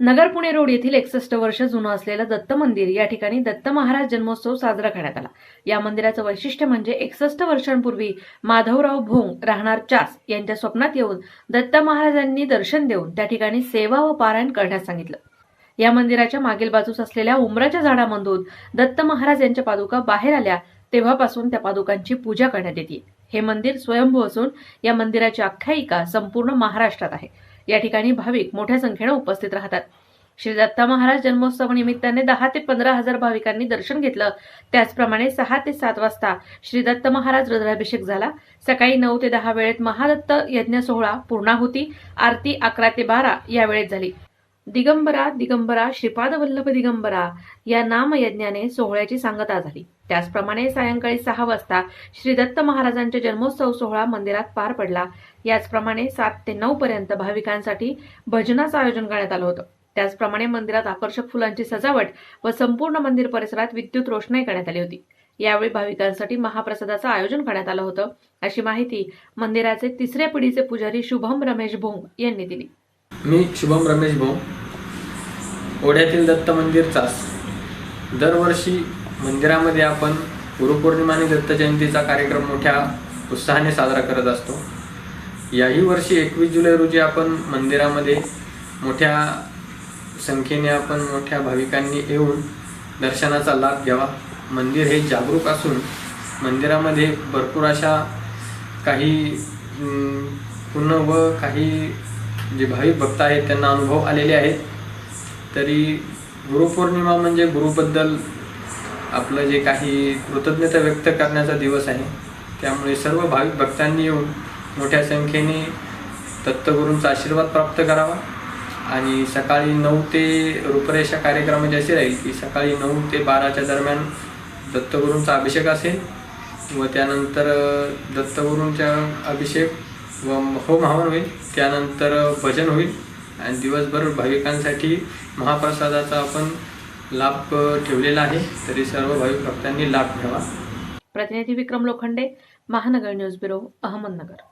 Nagar Pune road येथील एकसष्ट वर्ष जुनं असलेलं दत्त मंदिर या ठिकाणी दत्त महाराज जन्मोत्सव साजरा करण्यात आला. या मंदिराचं वैशिष्ट्य म्हणजे एकसष्ट वर्षांपूर्वी माधवराव भोंग राहणार चास यांच्या स्वप्नात येऊन दत्त महाराजांनी दर्शन देऊन त्या ठिकाणी सेवा व पारायण करण्यास सांगितलं. या मंदिराच्या मागील बाजूस असलेल्या उमराच्या झाडामधून दत्त महाराज यांच्या पादुका बाहेर आल्या तेव्हापासून त्या पादुकांची पूजा करण्यात येते. हे मंदिर स्वयंभू असून या मंदिराची आख्यायिका संपूर्ण महाराष्ट्रात आहे. या ठिकाणी भाविक मोठ्या संख्येने उपस्थित राहतात. श्री दत्ता महाराज जन्मोत्सव निमित्ताने दहा ते पंधरा हजार भाविकांनी दर्शन घेतलं. त्याचप्रमाणे सहा ते सात वाजता श्री दत्त महाराज रुद्राभिषेक झाला. सकाळी नऊ ते दहा वेळेत महादत्त यज्ञ सोहळा पूर्णाहुती आरती अकरा ते बारा या वेळेत झाली. दिगंबरा दिगंबरा श्रीपाद वल्लभ दिगंबरा या नामयज्ञाने सोहळ्याची सांगता झाली. त्याचप्रमाणे सायंकाळी सहा वाजता श्री दत्त महाराजांच्या जन्मोत्सव सोहळा मंदिरात पार पडला. याचप्रमाणे सात ते नऊ पर्यंत भाविकांसाठी भजनाचं आयोजन करण्यात आलं होतं. त्याचप्रमाणे मंदिरात आकर्षक फुलांची सजावट व संपूर्ण मंदिर परिसरात विद्युत रोषणाई करण्यात आली होती. यावेळी भाविकांसाठी महाप्रसादाचं आयोजन करण्यात आलं होतं. अशी माहिती मंदिराचे तिसऱ्या पिढीचे पुजारी शुभम रमेश भोंग यांनी दिली. मी शुभम रमेश भोंग. ओढ्यातील दत्त मंदिर चास. दरवर्षी मंदिरामध्ये आपण गुरुपौर्णिमा आणि दत्त जयंतीचा कार्यक्रम मोठ्या उत्साहाने साजरा करत असतो. याही वर्षी एकवीस जुलै रोजी आपण मंदिरामध्ये मोठ्या संख्येने आपण मोठ्या भाविकांनी येऊन दर्शनाचा लाभ घ्यावा. मंदिर हे जागरूक असून मंदिरामध्ये भरपूर अशा काही पुन्हा व काही जे भाविक भक्त आहेत त्यांना अनुभव आलेले आहेत. तरी गुरुपौर्णिमा म्हणजे गुरुबद्दल आपलं जे काही कृतज्ञता व्यक्त करण्याचा दिवस आहे त्यामुळे सर्व भाविक भक्तांनी येऊन मोठ्या संख्येने दत्तगुरूंचा आशीर्वाद प्राप्त करावा. आणि सकाळी नऊ ते रूपरेषा कार्यक्रमाची असे राहील की सकाळी नऊ ते बाराच्या दरम्यान दत्तगुरूंचा अभिषेक असेल व त्यानंतर दत्तगुरूंचा अभिषेक व होम हवन होईल त्यानंतर भजन होईल. आणि दिवसभर भाविकांसाठी महाप्रसादाचा आपण लाभ ठेवलेला आहे. तरी सर्व भाविक भक्तांनी लाभ घ्यावा. प्रतिनिधी विक्रम लोखंडे महानगर न्यूज ब्युरो अहमदनगर.